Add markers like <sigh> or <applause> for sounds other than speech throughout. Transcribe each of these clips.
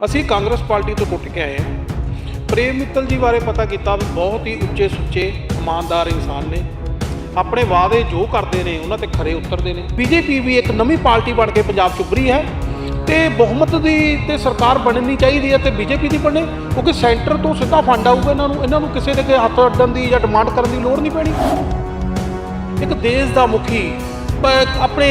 ਅਸੀਂ ਕਾਂਗਰਸ ਪਾਰਟੀ ਤੋਂ ਟੁੱਟ ਕੇ ਆਏ ਹਾਂ। ਪ੍ਰੇਮ ਮਿੱਤਲ ਜੀ ਬਾਰੇ ਪਤਾ ਕੀਤਾ ਵੀ ਬਹੁਤ ਹੀ ਉੱਚੇ ਸੁੱਚੇ, ਇਮਾਨਦਾਰ ਇਨਸਾਨ ਨੇ। ਆਪਣੇ ਵਾਅਦੇ ਜੋ ਕਰਦੇ ਨੇ, ਉਹਨਾਂ ਤੇ ਖਰੇ ਉਤਰਦੇ ਨੇ। ਬੀਜੇਪੀ ਵੀ ਇੱਕ ਨਵੀਂ ਪਾਰਟੀ ਬਣ ਕੇ ਪੰਜਾਬ 'ਚ ਉੱਭਰੀ ਹੈ ਤੇ ਬਹੁਮਤ ਦੀ ਤੇ ਸਰਕਾਰ ਬਣਨੀ ਚਾਹੀਦੀ ਹੈ ਤੇ ਬੀਜੇਪੀ ਦੀ ਬਣੇ ਕਿਉਂਕਿ ਸੈਂਟਰ ਤੋਂ ਸਿੱਧਾ ਫੰਡ ਆਊਗਾ ਇਹਨਾਂ ਨੂੰ। ਇਹਨਾਂ ਨੂੰ ਕਿਸੇ ਦੇ ਹੱਥ ਅੱਡਣ ਦੀ ਜਾਂ ਡਿਮਾਂਡ ਕਰਨ ਦੀ ਲੋੜ ਨਹੀਂ ਪੈਣੀ। ਇੱਕ ਦੇਸ਼ ਦਾ ਮੁਖੀ ਆਪਣੇ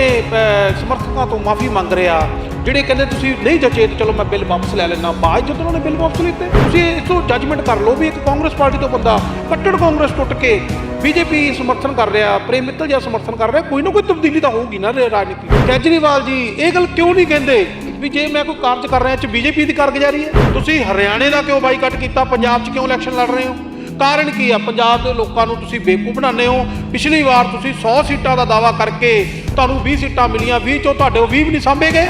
ਸਮਰਥਕਾਂ ਤੋਂ ਮਾਫੀ ਮੰਗ ਰਿਹਾ। ਜਿਹੜੇ ਕਹਿੰਦੇ ਤੁਸੀਂ ਨਹੀਂ ਜਚੇ ਤੇ ਚਲੋ ਮੈਂ ਬਿੱਲ ਵਾਪਸ ਲੈ ਲੈਣਾ ਬਾਅਦ ਜਦੋਂ ਉਹਨਾਂ ਨੇ ਬਿੱਲ ਵਾਪਸ ਲਿੱਤੇ, ਤੁਸੀਂ ਇਸ ਤੋਂ ਜੱਜਮੈਂਟ ਕਰ ਲਓ ਵੀ ਇੱਕ ਕਾਂਗਰਸ ਪਾਰਟੀ ਤੋਂ ਬੰਦਾ ਕੱਟੜ ਕਾਂਗਰਸ ਟੁੱਟ ਕੇ ਬੀਜੇਪੀ ਸਮਰਥਨ ਕਰ ਰਿਹਾ, ਪ੍ਰੇਮ ਮਿੱਤਲ ਜਿਹਾ ਸਮਰਥਨ ਕਰ ਰਿਹਾ, ਕੋਈ ਨਾ ਕੋਈ ਤਬਦੀਲੀ ਤਾਂ ਹੋਊਗੀ ਨਾ ਰਾਜਨੀਤੀ ਕੇਜਰੀਵਾਲ ਜੀ, ਇਹ ਗੱਲ ਕਿਉਂ ਨਹੀਂ ਕਹਿੰਦੇ ਵੀ ਜੇ ਮੈਂ ਕੋਈ ਕਾਰਜ ਕਰ ਰਿਹਾ ਚ ਬੀਜੇਪੀ ਦੀ ਕਾਰਗੁਜ਼ਾਰੀ ਹੈ? ਤੁਸੀਂ ਹਰਿਆਣੇ ਦਾ ਕਿਉਂ ਬਾਈਕਾਟ ਕੀਤਾ? ਪੰਜਾਬ 'ਚ ਕਿਉਂ ਇਲੈਕਸ਼ਨ ਲੜ ਰਹੇ ਹੋ? ਕਾਰਨ ਕੀ ਆ? ਪੰਜਾਬ ਦੇ ਲੋਕਾਂ ਨੂੰ ਤੁਸੀਂ ਬੇਵਕੂਫ ਬਣਾਉਂਦੇ ਹੋ। ਪਿਛਲੀ ਵਾਰ ਤੁਸੀਂ 100 ਸੀਟਾਂ ਦਾ ਦਾਵਾ ਕਰਕੇ ਤੁਹਾਨੂੰ 20 ਸੀਟਾਂ ਮਿਲੀਆਂ 20 ਚੋਂ ਤੁਹਾਡੇ ਉਹ 20 ਵੀ ਨਹੀਂ ਸਾਂਭੇ ਗਏ।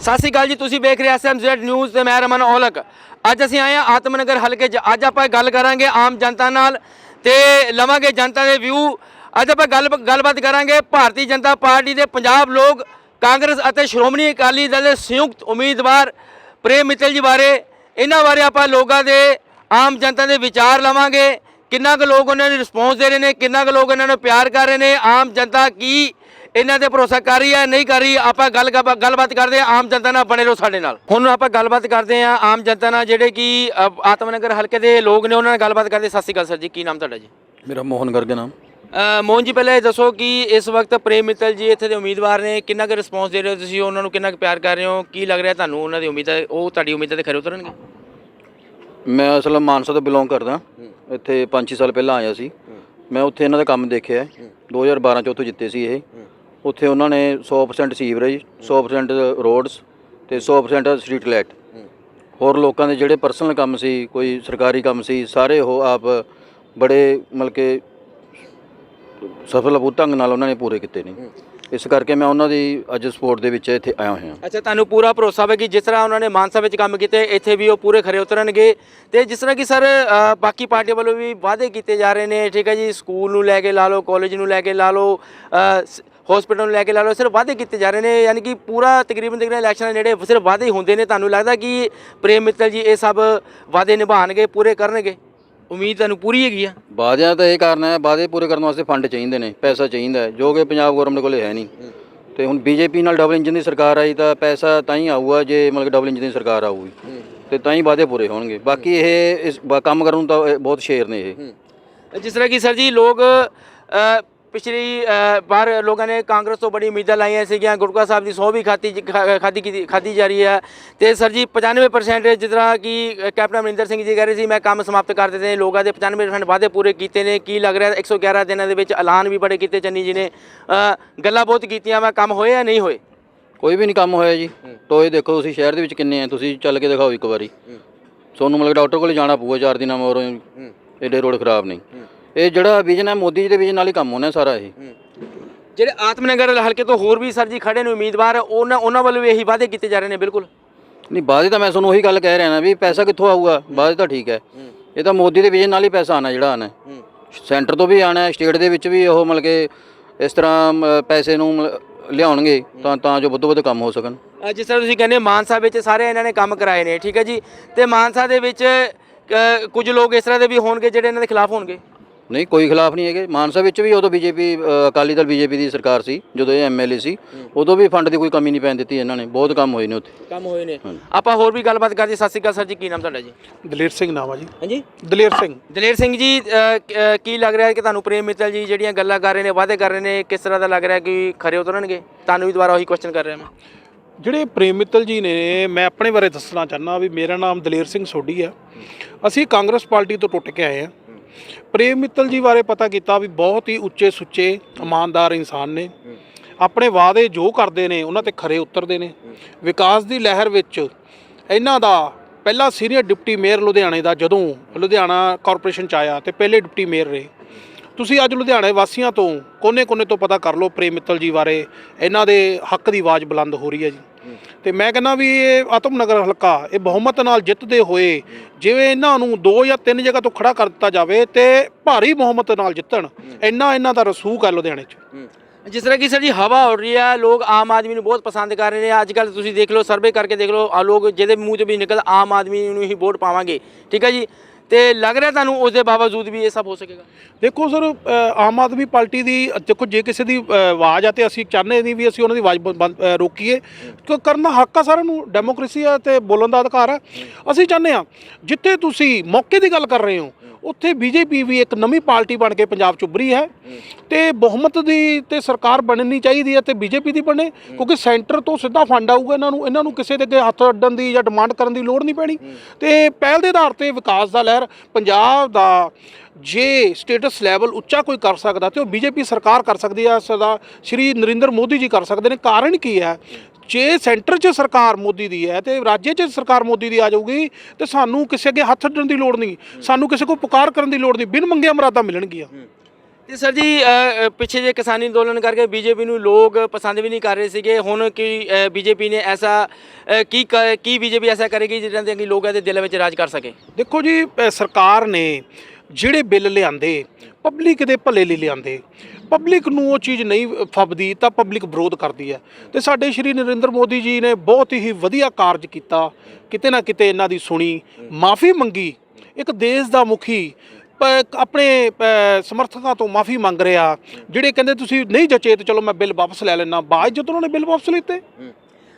ਸਤਿ ਸ਼੍ਰੀ ਅਕਾਲ ਜੀ, ਤੁਸੀਂ ਵੇਖ ਰਹੇ ਐਸਐਮਜ਼ੈਡ ਨਿਊਜ਼ ਤੇ ਮੈਂ ਰਮਨ ਔਲਖ। ਅੱਜ ਅਸੀਂ ਆਏ ਹਾਂ ਆਤਮਨਗਰ ਹਲਕੇ 'ਚ। ਅੱਜ ਆਪਾਂ ਗੱਲ ਕਰਾਂਗੇ ਆਮ ਜਨਤਾ ਨਾਲ ਤੇ ਲਵਾਂਗੇ ਜਨਤਾ ਦੇ ਵਿਊ ਅੱਜ ਆਪਾਂ ਗੱਲ, ਗੱਲਬਾਤ ਕਰਾਂਗੇ ਭਾਰਤੀ ਜਨਤਾ ਪਾਰਟੀ ਦੇ ਪੰਜਾਬ ਲੋਕ ਕਾਂਗਰਸ ਅਤੇ ਸ਼੍ਰੋਮਣੀ ਅਕਾਲੀ ਦਲ ਦੇ ਸੰਯੁਕਤ ਉਮੀਦਵਾਰ ਪ੍ਰੇਮ ਮਿੱਤਲ ਜੀ ਬਾਰੇ। ਇਹਨਾਂ ਬਾਰੇ ਆਪਾਂ ਲੋਕਾਂ ਦੇ, ਆਮ ਜਨਤਾ ਦੇ ਵਿਚਾਰ ਲਵਾਂਗੇ। ਕਿੰਨਾ ਕੁ ਲੋਕ ਉਹਨਾਂ ਨੂੰ ਰਿਸਪੌਂਸ ਦੇ ਰਹੇ ਨੇ, ਕਿੰਨਾ ਕੁ ਲੋਕ ਇਹਨਾਂ ਨੂੰ ਪਿਆਰ ਕਰ ਰਹੇ ਨੇ, ਆਮ ਜਨਤਾ ਕੀ ਇਹਨਾਂ ਤੇ ਭਰੋਸਾ ਕਰ ਰਹੀ ਹੈ ਨਹੀਂ ਕਰ ਰਹੀ ਆਪਾਂ ਗੱਲ ਗੱਲਬਾਤ ਕਰਦੇ ਹਾਂ ਆਮ ਜਨਤਾ ਨਾਲ ਬਣੇ ਰਹੋ ਸਾਡੇ ਨਾਲ। ਹੁਣ ਆਪਾਂ ਗੱਲਬਾਤ ਕਰਦੇ ਹਾਂ ਆਮ ਜਨਤਾ ਨਾਲ ਜਿਹੜੇ ਕਿ ਆਤਮਨਗਰ ਹਲਕੇ ਦੇ ਲੋਕ ਨੇ ਉਹਨਾਂ ਨਾਲ ਗੱਲਬਾਤ ਕਰਦੇ ਸਤਿ ਸ਼੍ਰੀ ਅਕਾਲ ਸਰ ਜੀ ਕੀ ਨਾਮ ਤੁਹਾਡਾ ਜੀ? ਮੇਰਾ ਮੋਹਨ ਗਰਗ ਨਾਮ। ਮੋਹਨ ਜੀ ਪਹਿਲਾਂ ਇਹ ਦੱਸੋ ਕਿ ਇਸ ਵਕਤ ਪ੍ਰੇਮ ਮਿੱਤਲ ਜੀ ਇੱਥੇ ਦੇ ਉਮੀਦਵਾਰ ਨੇ ਕਿੰਨਾ ਕੁ ਰਿਸਪੌਂਸ ਦੇ ਰਹੇ ਹੋ ਤੁਸੀਂ? ਉਹਨਾਂ ਨੂੰ ਕਿੰਨਾ ਕੁ ਪਿਆਰ ਕਰ ਰਹੇ ਹੋ? ਕੀ ਲੱਗ ਰਿਹਾ ਤੁਹਾਨੂੰ ਉਹਨਾਂ ਦੀ ਉਮੀਦ ਉਹ ਤੁਹਾਡੀ ਉਮੀਦਾਂ ਤੇ ਖਰੇ ਉਤਰਨਗੇ? ਮੈਂ ਅਸਲ ਮਾਨਸਾ ਤੋਂ ਬਿਲੋਂਗ ਕਰਦਾ। ਇੱਥੇ 5-6 ਸਾਲ ਪਹਿਲਾਂ ਆਇਆ ਸੀ। ਮੈਂ ਉੱਥੇ ਇਹਨਾਂ ਦਾ ਕੰਮ ਦੇਖਿਆ। 2012 ਚ ਉੱਥੋਂ ਜਿੱਤੇ ਸੀ ਇਹ। ਉੱਥੇ ਉਹਨਾਂ ਨੇ 100% ਸੀਵਰੇਜ 100% ਰੋਡਸ ਤੇ 100% ਸਟਰੀਟ ਲਾਈਟ। ਹੋਰ ਲੋਕਾਂ ਦੇ ਜਿਹੜੇ ਪਰਸਨਲ ਕੰਮ ਸੀ ਕੋਈ ਸਰਕਾਰੀ ਕੰਮ ਸੀ ਸਾਰੇ ਉਹ ਆਪ ਬੜੇ ਮਤਲਬ ਕਿ ਸਫਲ ਢੰਗ ਨਾਲ ਉਹਨਾਂ ਨੇ ਪੂਰੇ ਕੀਤੇ ਨੇ। ਇਸ ਕਰਕੇ ਮੈਂ ਉਹਨਾਂ ਦੀ ਅੱਜ ਸਪੋਰਟ ਦੇ ਵਿੱਚ ਇੱਥੇ ਆਇਆ ਹੋਇਆ। ਅੱਛਾ ਤੁਹਾਨੂੰ ਪੂਰਾ ਭਰੋਸਾ ਹੈ ਕਿ ਜਿਸ ਤਰ੍ਹਾਂ ਉਹਨਾਂ ਨੇ ਮਾਨਸਾ ਵਿੱਚ ਕੰਮ ਕੀਤੇ ਇੱਥੇ ਵੀ ਉਹ ਪੂਰੇ ਖਰੇ ਉਤਰਨਗੇ। ਤੇ ਜਿਸ ਤਰ੍ਹਾਂ ਕਿ ਸਰ ਬਾਕੀ ਪਾਰਟੀਆਂ ਵੱਲੋਂ ਵੀ ਵਾਅਦੇ ਕੀਤੇ ਜਾ ਰਹੇ ਨੇ ਠੀਕ ਹੈ ਜੀ ਸਕੂਲ ਨੂੰ ਲੈ ਕੇ ਲਾ ਲਓ ਕਾਲਜ ਨੂੰ ਲੈ ਕੇ ਲਾ ਲਓ ਹਸਪੀਟਲ ਨੂੰ ਲੈ ਕੇ ਲਾ ਲਓ ਸਿਰਫ ਵਾਅਦੇ ਕੀਤੇ ਜਾ ਰਹੇ ਨੇ ਯਾਨੀ ਕਿ ਪੂਰਾ ਤਕਰੀਬਨ ਤਕਰੀਬਨ ਇਲੈਕਸ਼ਨ ਨੇੜੇ ਸਿਰਫ ਵਾਅਦੇ ਹੀ ਹੁੰਦੇ ਨੇ। ਤੁਹਾਨੂੰ ਲੱਗਦਾ ਕਿ ਪ੍ਰੇਮ ਮਿੱਤਲ ਜੀ ਇਹ ਸਭ ਵਾਅਦੇ ਨਿਭਾਣਗੇ ਪੂਰੇ ਕਰਨਗੇ? ਉਮੀਦ ਤੁਹਾਨੂੰ ਪੂਰੀ ਹੈਗੀ ਆ? ਵਾਅਦਿਆਂ ਦਾ ਇਹ ਕਾਰਨ ਹੈ ਵਾਅਦੇ ਪੂਰੇ ਕਰਨ ਵਾਸਤੇ ਫੰਡ ਚਾਹੀਦੇ ਨੇ ਪੈਸਾ ਚਾਹੀਦਾ ਹੈ ਜੋ ਕਿ ਪੰਜਾਬ ਗਵਰਨਮੈਂਟ ਕੋਲੇ ਹੈ ਨਹੀਂ। ਤੇ ਹੁਣ ਬੀਜੇਪੀ ਨਾਲ ਡਬਲ ਇੰਜਨ ਦੀ ਸਰਕਾਰ ਆਈ ਤਾਂ ਪੈਸਾ ਤਾਂ ਹੀ ਆਊਗਾ ਜੇ ਮਤਲਬ ਡਬਲ ਇੰਜਨ ਦੀ ਸਰਕਾਰ ਆਊਗੀ। ਤੇ ਤਾਂ ਹੀ ਵਾਅਦੇ ਪੂਰੇ ਹੋਣਗੇ। ਬਾਕੀ ਇਹ ਇਸ ਕੰਮ ਕਰਨ ਨੂੰ ਤਾਂ ਬਹੁਤ ਸ਼ੇਰ ਨੇ ਇਹ। ਜਿਸ ਤਰ੍ਹਾਂ ਕਿ ਸਰ ਜੀ ਲੋਕ ਪਿਛਲੀ ਵਾਰ ਲੋਕਾਂ ਨੇ ਕਾਂਗਰਸ ਤੋਂ ਬੜੀ ਉਮੀਦਾਂ ਲਾਈਆਂ ਸੀਗੀਆਂ ਗੁਰਕਾ ਸਾਹਿਬ ਦੀ ਸੌ ਵੀ ਖਾਤੀ ਖਾਦੀ ਕੀਤੀ- ਖਾਧੀ ਜਾ ਰਹੀ ਹੈ। ਤੇ ਸਰ ਜੀ 95% ਜਿਸ ਤਰ੍ਹਾਂ ਕਿ ਕੈਪਟਨ ਅਮਰਿੰਦਰ ਸਿੰਘ ਜੀ ਕਹਿ ਰਹੇ ਸੀ ਮੈਂ ਕੰਮ ਸਮਾਪਤ ਕਰ ਦਿੱਤੇ ਨੇ ਲੋਕਾਂ ਦੇ 95% ਵਾਅਦੇ ਪੂਰੇ ਕੀਤੇ ਨੇ। ਕੀ ਲੱਗ ਰਿਹਾ 111 ਦਿਨਾਂ ਦੇ ਵਿੱਚ ਐਲਾਨ ਵੀ ਬੜੇ ਕੀਤੇ ਚੰਨੀ ਜੀ ਨੇ। ਗੱਲਾਂ ਬਹੁਤ ਕੀਤੀਆਂ ਮੈਂ ਕੰਮ ਹੋਏ ਜਾਂ ਨਹੀਂ ਹੋਏ? ਕੋਈ ਵੀ ਨਹੀਂ ਕੰਮ ਹੋਇਆ ਜੀ। ਟੋਏ ਦੇਖੋ ਤੁਸੀਂ ਸ਼ਹਿਰ ਦੇ ਵਿੱਚ ਕਿੰਨੇ ਆ ਤੁਸੀਂ ਚੱਲ ਕੇ ਦਿਖਾਓ ਇੱਕ ਵਾਰੀ। ਤੁਹਾਨੂੰ ਮਤਲਬ ਡਾਕਟਰ ਕੋਲ ਜਾਣਾ ਪਊਗਾ ਚਾਰ ਦਿਨਾਂ ਮਗਰੋਂ ਏਡੇ ਰੋਡ ਖਰਾਬ ਨਹੀਂ। ਇਹ ਜਿਹੜਾ ਵਿਜਨ ਹੈ ਮੋਦੀ ਜੀ ਦੇ ਵਿਜਨ ਨਾਲ ਹੀ ਕੰਮ ਹੋਣਾ ਸਾਰਾ ਇਹ। ਜਿਹੜੇ ਆਤਮਨਗਰ ਹਲਕੇ ਤੋਂ ਹੋਰ ਵੀ ਸਰ ਜੀ ਖੜੇ ਨੇ ਉਮੀਦਵਾਰ ਉਹਨਾਂ ਉਹਨਾਂ ਵੱਲੋਂ ਵੀ ਇਹੀ ਵਾਅਦੇ ਕੀਤੇ ਜਾ ਰਹੇ ਨੇ ਬਿਲਕੁਲ? ਨਹੀਂ ਬਾਅਦ ਤਾਂ ਮੈਂ ਤੁਹਾਨੂੰ ਉਹੀ ਗੱਲ ਕਹਿ ਰਿਹਾ ਨਾ ਵੀ ਪੈਸਾ ਕਿੱਥੋਂ ਆਊਗਾ? ਬਾਅਦ ਤਾਂ ਠੀਕ ਹੈ। ਇਹ ਤਾਂ ਮੋਦੀ ਦੇ ਵਿਜਨ ਨਾਲ ਹੀ ਪੈਸਾ ਆਣਾ ਜਿਹੜਾ ਆਣਾ ਸੈਂਟਰ ਤੋਂ ਵੀ ਆਣਾ ਸਟੇਟ ਦੇ ਵਿੱਚ ਵੀ ਉਹ ਮਤਲਬ ਕਿ ਇਸ ਤਰ੍ਹਾਂ ਪੈਸੇ ਨੂੰ ਲਿਆਉਣਗੇ ਤਾਂ ਤਾਂ ਜੋ ਵੱਧ ਵੱਧ ਕੰਮ ਹੋ ਸਕਣ। ਅ, ਜਿਸ ਤਰ੍ਹਾਂ ਤੁਸੀਂ ਕਹਿੰਦੇ ਮਾਨਸਾ ਵਿੱਚ ਸਾਰੇ ਇਹਨਾਂ ਨੇ ਕੰਮ ਕਰਾਏ ਨੇ ਠੀਕ ਹੈ ਜੀ? ਤੇ ਮਾਨਸਾ ਦੇ ਵਿੱਚ ਕੁਝ ਲੋਕ ਇਸ ਤਰ੍ਹਾਂ ਦੇ ਵੀ ਹੋਣਗੇ ਜਿਹੜੇ ਇਹਨਾਂ ਦੇ ਖਿਲਾਫ ਹੋਣਗੇ? ਨਹੀਂ ਕੋਈ ਖਿਲਾਫ ਨਹੀਂ ਹੈਗੇ। ਮਾਨਸਾ ਵਿੱਚ ਵੀ ਉਦੋਂ ਬੀਜੇਪੀ ਅਕਾਲੀ ਦਲ ਬੀਜੇਪੀ ਦੀ ਸਰਕਾਰ ਸੀ ਜਦੋਂ ਇਹ ਐਮਐਲਏ ਸੀ ਉਦੋਂ ਵੀ ਫੰਡ ਦੀ ਕੋਈ ਕਮੀ ਨਹੀਂ ਪੈਣ ਦਿੱਤੀ ਇਹਨਾਂ ਨੇ। ਬਹੁਤ ਕੰਮ ਹੋਏ ਨੇ ਉੱਥੇ। ਕੰਮ ਹੋਏ ਨੇ। ਆਪਾਂ ਹੋਰ ਵੀ ਗੱਲਬਾਤ ਕਰਦੇ। ਸਤਿ ਸ਼੍ਰੀ ਅਕਾਲ ਸਰ ਜੀ ਕੀ ਨਾਮ ਤੁਹਾਡਾ ਜੀ? ਦਲੇਰ ਸਿੰਘ ਨਾਮ ਆ ਜੀ। ਹਾਂਜੀ। ਦਲੇਰ ਸਿੰਘ। ਦਲੇਰ ਸਿੰਘ ਜੀ ਕ- ਲੱਗ ਰਿਹਾ ਹੈ ਕਿ ਤੁਹਾਨੂੰ ਪ੍ਰੇਮ ਮਿੱਤਲ ਜੀ ਜਿਹੜੀਆਂ ਗੱਲਾਂ ਕਰ ਰਹੇ ਨੇ ਵਾਅਦੇ ਕਰ ਰਹੇ ਨੇ ਕਿਸ ਤਰ੍ਹਾਂ ਦਾ ਲੱਗ ਰਿਹਾ ਕਿ ਖਰੇ ਉਤਰਨਗੇ? ਤੁਹਾਨੂੰ ਵੀ ਦੁਬਾਰਾ ਉਹੀ ਕੁਐਸਚਨ ਕਰ ਰਿਹਾ ਮੈਂ। ਜਿਹੜੇ ਪ੍ਰੇਮ ਮਿੱਤਲ ਜੀ ਨੇ ਮੈਂ ਆਪਣੇ ਬਾਰੇ ਦੱਸਣਾ ਚਾਹਨਾ ਵੀ ਮੇਰਾ ਨਾਮ ਦਲੇਰ ਸਿੰਘ ਸੋਢੀ ਆ। ਅਸੀਂ ਕਾਂਗਰਸ ਪਾਰਟੀ ਤੋਂ ਟੁੱਟ ਕੇ ਆਏ ਆ। ਪ੍ਰੇਮ ਮਿੱਤਲ ਜੀ ਬਾਰੇ ਪਤਾ ਕੀਤਾ ਵੀ ਬਹੁਤ ਹੀ ਉੱਚੇ ਸੁੱਚੇ ਇਮਾਨਦਾਰ ਇਨਸਾਨ ਨੇ। ਆਪਣੇ ਵਾਅਦੇ ਜੋ ਕਰਦੇ ਨੇ, ਉਹਨਾਂ ਤੇ ਖਰੇ ਉਤਰਦੇ ਨੇ। ਵਿਕਾਸ ਦੀ ਲਹਿਰ ਵਿੱਚ ਇਹਨਾਂ ਦਾ ਪਹਿਲਾ ਸੀਨੀਅਰ ਡਿਪਟੀ ਮੇਅਰ ਲੁਧਿਆਣੇ ਦਾ ਜਦੋਂ ਲੁਧਿਆਣਾ ਕਾਰਪੋਰੇਸ਼ਨ ਚ ਆਇਆ ਤੇ ਪਹਿਲੇ ਡਿਪਟੀ ਮੇਅਰ ਰਹੇ। ਤੁਸੀਂ ਅੱਜ ਲੁਧਿਆਣੇ ਵਾਸੀਆਂ ਤੋਂ ਕੋਨੇ-ਕੋਨੇ ਤੋਂ ਪਤਾ ਕਰ ਲਓ ਪ੍ਰੇਮ ਮਿੱਤਲ ਜੀ ਬਾਰੇ, ਇਹਨਾਂ ਦੇ ਹੱਕ ਦੀ ਆਵਾਜ਼ ਬੁਲੰਦ ਹੋ ਰਹੀ ਹੈ ਜੀ। ਤੇ ਮੈਂ ਕਹਿੰਦਾ ਵੀ ਇਹ ਆਤਮ ਨਗਰ ਹਲਕਾ, ਇਹ ਬਹੁਮਤ ਨਾਲ ਜਿੱਤਦੇ ਹੋਏ, ਜਿਵੇਂ ਇਹਨਾਂ ਨੂੰ ਦੋ ਜਾਂ ਤਿੰਨ ਜਗ੍ਹਾ ਤੋਂ ਖੜਾ ਕਰ ਦਿੱਤਾ ਜਾਵੇ ਤੇ ਭਾਰੀ ਬਹੁਮਤ ਨਾਲ ਜਿੱਤਣ, ਇੰਨਾ ਇਹਨਾਂ ਦਾ ਰਸੂਖ ਹੈ ਲੁਧਿਆਣੇ 'ਚ। ਜਿਸ ਤਰ੍ਹਾਂ ਕਿ ਸਰ ਜੀ ਹਵਾ ਉੱਡ ਰਹੀ ਹੈ ਲੋਕ ਆਮ ਆਦਮੀ ਨੂੰ ਬਹੁਤ ਪਸੰਦ ਕਰ ਰਹੇ ਨੇ। ਅੱਜ ਕੱਲ ਤੁਸੀਂ ਦੇਖ ਲਓ ਸਰਵੇ ਕਰਕੇ ਦੇਖ ਲਓ, ਆ ਲੋਕ ਜਿਹਦੇ ਮੂੰਹ 'ਚ ਵੀ ਨਿਕਲ ਆਮ ਆਦਮੀ ਨੂੰ ਹੀ ਵੋਟ ਪਾਵਾਂਗੇ। ਠੀਕ ਹੈ ਜੀ? ਤੇ ਲੱਗ ਰਿਹਾ ਤੁਹਾਨੂੰ ਉਸ ਦੇ ਬਾਵਜੂਦ ਵੀ ਇਹ ਸਭ ਹੋ ਸਕੇਗਾ? ਦੇਖੋ ਸਰ ਆਮ ਆਦਮੀ ਪਾਰਟੀ ਦੀ, ਦੇਖੋ ਜੇ ਕਿਸੇ ਦੀ ਆਵਾਜ਼ ਆ ਤੇ ਅਸੀਂ ਚਾਹੁੰਦੇ ਨਹੀਂ ਵੀ ਅਸੀਂ ਉਹਨਾਂ ਦੀ ਆਵਾਜ਼ ਬ- ਰੋਕੀਏ। ਕਿਉਂ ਕਰਨ ਦਾ ਹੱਕ ਆ ਸਾਰਿਆਂ ਨੂੰ, ਡੈਮੋਕ੍ਰੇਸੀ ਆ ਤੇ ਬੋਲਣ ਦਾ ਅਧਿਕਾਰ ਆ। ਅਸੀਂ ਚਾਹੁੰਦੇ ਆ ਜਿੱਥੇ ਤੁਸੀਂ ਮੌਕੇ ਦੀ ਗੱਲ ਕਰ ਰਹੇ ਹੋ ਉੱਥੇ ਬੀਜੇਪੀ ਵੀ ਇੱਕ ਨਵੀਂ ਪਾਰਟੀ ਬਣ ਕੇ ਪੰਜਾਬ ਚ ਉੱਭਰੀ ਹੈ। ਤੇ ਬਹੁਮਤ ਦੀ ਤੇ ਸਰਕਾਰ ਬਣਨੀ ਚਾਹੀਦੀ ਹੈ ਤੇ ਬੀਜੇਪੀ ਦੀ ਬਣੇ, ਕਿਉਂਕਿ ਸੈਂਟਰ ਤੋਂ ਸਿੱਧਾ ਫੰਡ ਆਊਗਾ ਇਹਨਾਂ ਨੂੰ ਇਹਨਾਂ ਨੂੰ ਕਿਸੇ ਦੇ ਅੱਗੇ ਹੱਥ ਅੱਡਣ ਦੀ ਜਾਂ ਡਿਮਾਂਡ ਕਰਨ ਦੀ ਲੋੜ ਨਹੀਂ ਪੈਣੀ। ਤੇ ਪਹਿਲ ਦੇ ਆਧਾਰ ਤੇ ਵਿਕਾਸ ਦਾ ਲਹਿਰ, ਪੰਜਾਬ ਦਾ ਜੇ ਸਟੇਟਸ ਲੈਵਲ ਉੱਚਾ ਕੋਈ ਕਰ ਸਕਦਾ ਤੇ ਉਹ ਬੀਜੇਪੀ ਸਰਕਾਰ ਕਰ ਸਕਦੀ ਹੈ, ਸਦਾ ਸ਼੍ਰੀ ਨਰਿੰਦਰ ਮੋਦੀ ਜੀ ਕਰ ਸਕਦੇ ਨੇ। ਕਾਰਨ ਕੀ ਹੈ? ਜੇ ਸੈਂਟਰ 'ਚ ਸਰਕਾਰ ਮੋਦੀ ਦੀ ਹੈ ਤੇ ਰਾਜ 'ਚ ਸਰਕਾਰ ਮੋਦੀ ਦੀ ਆ ਜਾਊਗੀ ਤੇ ਸਾਨੂੰ ਕਿਸੇ ਅੱਗੇ ਹੱਥ ਅੱਡਣ ਦੀ ਲੋੜ ਨਹੀਂ। ਸਾਨੂੰ ਕਿਸੇ ਕੋਲ ਪੁਕਾਰ ਕਰਨ ਦੀ ਲੋੜ ਨਹੀਂ। ਬਿਨ ਮੰਗਿਆ ਮਰਾਦਾ ਮਿਲਣਗੀਆਂ। ਤੇ ਸਰ ਜੀ ਪਿੱਛੇ ਜੇ ਕਿਸਾਨੀ ਅੰਦੋਲਨ ਕਰਕੇ ਬੀਜੇਪੀ ਨੂੰ ਲੋਕ ਪਸੰਦ ਵੀ ਨਹੀਂ ਕਰ ਰਹੇ ਸੀਗੇ ਹੁਣ ਕੀ ਬੀਜੇਪੀ ਨੇ ਐਸਾ ਕੀ ਕ- ਬੀਜੇਪੀ ਐਸਾ ਕਰੇਗੀ ਜਿਹਨਾਂ ਦੇ ਲੋਕਾਂ ਦੇ ਦਿਲ ਵਿੱਚ ਰਾਜ ਕਰ ਸਕੇ? ਦੇਖੋ ਜੀ ਸਰਕਾਰ ਨੇ ਜਿਹੜੇ ਬਿੱਲ ਲਿਆਂਦੇ ਪਬਲਿਕ ਦੇ ਭਲੇ ਲਈ ਲਿਆਂਦੇ। ਪਬਲਿਕ ਨੂੰ ਉਹ ਚੀਜ਼ ਨਹੀਂ ਫੱਬਦੀ, ਤਾਂ ਪਬਲਿਕ ਵਿਰੋਧ ਕਰਦੀ ਹੈ। ਤੇ ਸਾਡੇ ਸ਼੍ਰੀ ਨਰਿੰਦਰ ਮੋਦੀ ਜੀ ਨੇ ਬਹੁਤ ਹੀ ਵਧੀਆ ਕਾਰਜ ਕੀਤਾ। ਕਿਤੇ ਨਾ ਕਿਤੇ ਇਹਨਾਂ ਦੀ ਸੁਣੀ, ਮਾਫੀ ਮੰਗੀ। ਇੱਕ ਦੇਸ਼ ਦਾ ਮੁਖੀ ਆਪਣੇ ਸਮਰਥਕਾਂ ਤੋਂ ਮਾਫੀ ਮੰਗ ਰਿਹਾ, ਜਿਹੜੇ ਕਹਿੰਦੇ ਤੁਸੀਂ ਨਹੀਂ ਜਚੇ ਤੇ ਚਲੋ ਮੈਂ ਬਿੱਲ ਵਾਪਸ ਲੈ ਲੈਣਾ ਬਾਅਦ ਜਦੋਂ ਉਹਨਾਂ ਨੇ ਬਿੱਲ ਵਾਪਸ ਲਿੱਤੇ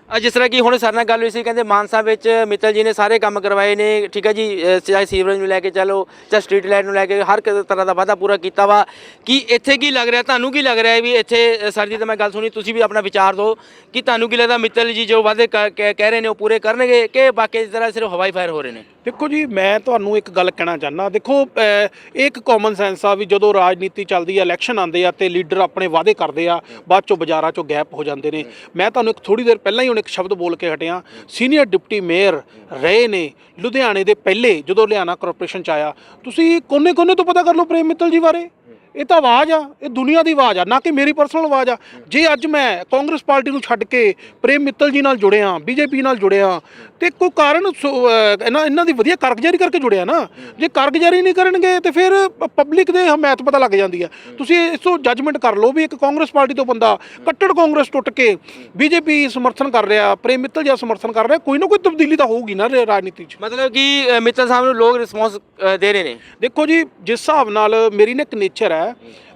ਜਿਸ ਤਰ੍ਹਾਂ ਕਿ ਹੁਣ ਸਾਡੇ ਨਾਲ ਗੱਲ ਹੋਈ ਸੀ ਕਹਿੰਦੇ ਮਾਨਸਾ ਵਿੱਚ ਮਿੱਤਲ ਜੀ ਨੇ ਸਾਰੇ ਕੰਮ ਕਰਵਾਏ ਨੇ ਠੀਕ ਹੈ ਜੀ ਅ, ਚਾਹੇ ਸੀਵਰੇਜ ਨੂੰ ਲੈ ਕੇ ਚਲੋ ਚਾਹੇ ਸਟਰੀਟ ਲਾਈਟ ਨੂੰ ਲੈ ਕੇ ਹਰ ਇੱਕ ਤਰ੍ਹਾਂ ਦਾ ਵਾਅਦਾ ਪੂਰਾ ਕੀਤਾ ਵਾ। ਕਿ ਇੱਥੇ ਕੀ ਲੱਗ ਰਿਹਾ ਤੁਹਾਨੂੰ ਕੀ ਲੱਗ ਰਿਹਾ ਹੈ ਵੀ ਇੱਥੇ ਅ, ਸਰ ਜੀ ਤਾਂ ਮੈਂ ਗੱਲ ਸੁਣੀ ਤੁਸੀਂ ਵੀ ਆਪਣਾ ਵਿਚਾਰ ਦਿਓ ਕਿ ਤੁਹਾਨੂੰ ਕੀ ਲੱਗਦਾ ਮਿੱਤਲ ਜੀ ਜੋ ਵਾਅਦੇ ਕ- ਕਹਿ ਕਹਿ ਰਹੇ ਨੇ ਉਹ ਪੂਰੇ ਕਰਨਗੇ ਕਿ ਬਾਕੀ ਇਸ ਤਰ੍ਹਾਂ ਸਿਰਫ ਹਵਾਈ ਫਾਇਰ ਹੋ ਰਹੇ ਨੇ? ਦੇਖੋ ਜੀ ਮੈਂ ਤੁਹਾਨੂੰ ਇੱਕ ਗੱਲ ਕਹਿਣਾ ਚਾਹੁੰਦਾ ਦੇਖੋ ਅਹ, ਇਹ ਇੱਕ ਕਾਮਨ ਸੈਂਸ ਆ ਵੀ ਜਦੋਂ ਰਾਜਨੀਤੀ ਚੱਲਦੀ ਆ ਇਲੈਕਸ਼ਨ ਆਉਂਦੇ ਆ ਤੇ ਲੀਡਰ ਆਪਣੇ ਵਾਅਦੇ ਕਰਦੇ ਆ ਬਾਅਦ ਚੋਂ ਬਾਜ਼ਾਰਾਂ ਚੋਂ ਗੈਪ ਹੋ ਜਾਂਦੇ ਨੇ। ਮੈਂ ਤੁਹਾਨੂੰ ਇੱਕ ਥੋੜੀ ਦੇਰ ਪਹਿਲਾਂ ਹੀ ਹੁਣ ਇੱਕ ਸ਼ਬਦ ਬੋਲ ਕੇ ਹਟਿਆ ਸੀਨੀਅਰ ਡਿਪਟੀ ਮੇਅਰ ਰਹੇ ਨੇ ਲੁਧਿਆਣੇ ਦੇ ਪਹਿਲੇ ਜਦੋਂ ਲੁਧਿਆਣਾ ਕਾਰਪੋਰੇਸ਼ਨ ਚ ਆਇਆ। ਤੁਸੀਂ ਕੋਨੇ-ਕੋਨੇ ਤੋਂ ਪਤਾ ਕਰ ਲਓ ਪ੍ਰੇਮ ਮਿੱਤਲ ਜੀ ਬਾਰੇ? ਇਹ ਤਾਂ ਆਵਾਜ਼ ਆ ਇਹ ਦੁਨੀਆ ਦੀ ਆਵਾਜ਼ ਆ ਨਾ ਕਿ ਮੇਰੀ ਪਰਸਨਲ ਆਵਾਜ਼ ਆ। ਜੇ ਅੱਜ ਮੈਂ ਕਾਂਗਰਸ ਪਾਰਟੀ ਨੂੰ ਛੱਡ ਕੇ ਪ੍ਰੇਮ ਮਿੱਤਲ ਜੀ ਨਾਲ ਜੁੜਿਆ ਬੀਜੇਪੀ ਨਾਲ ਜੁੜਿਆ ਤੇ ਕੋਈ ਕਾਰਨ ਇਹਨਾਂ ਇਹਨਾਂ ਦੀ ਵਧੀਆ ਕਾਰਗੁਜ਼ਾਰੀ ਕਰਕੇ ਜੁੜਿਆ ਨਾ। ਜੇ ਕਾਰਗੁਜ਼ਾਰੀ ਨਹੀਂ ਕਰਨਗੇ ਤੇ ਫਿਰ ਪਬਲਿਕ ਦੇ ਹਮਾਇਤ ਪਤਾ ਲੱਗ ਜਾਂਦੀ ਆ। ਤੁਸੀਂ ਇਸ ਤੋਂ ਜੱਜਮੈਂਟ ਕਰ ਲਓ ਵੀ ਇੱਕ ਕਾਂਗਰਸ ਪਾਰਟੀ ਤੋਂ ਬੰਦਾ ਕੱਟੜ ਕਾਂਗਰਸ ਟੁੱਟ ਕੇ ਬੀਜੇਪੀ ਸਮਰਥਨ ਕਰ ਰਿਹਾ ਪ੍ਰੇਮ ਮਿੱਤਲ ਜੀ ਸਮਰਥਨ ਕਰ ਰਿਹਾ ਕੋਈ ਨਾ ਕੋਈ ਤਬਦੀਲੀ ਤਾਂ ਹੋਊਗੀ ਨਾ ਰਾਜਨੀਤੀ 'ਚ। ਮਤਲਬ ਕਿ ਮਿੱਤਲ ਸਾਹਿਬ ਨੂੰ ਲੋਕ ਰਿਸਪੌਂਸ ਦੇ ਰਹੇ ਨੇ? ਦੇਖੋ ਜੀ ਜਿਸ ਹਿਸਾਬ ਨਾਲ ਮੇਰੀ ਨਾ ਇੱਕ ਨੇਚਰ ਹੈ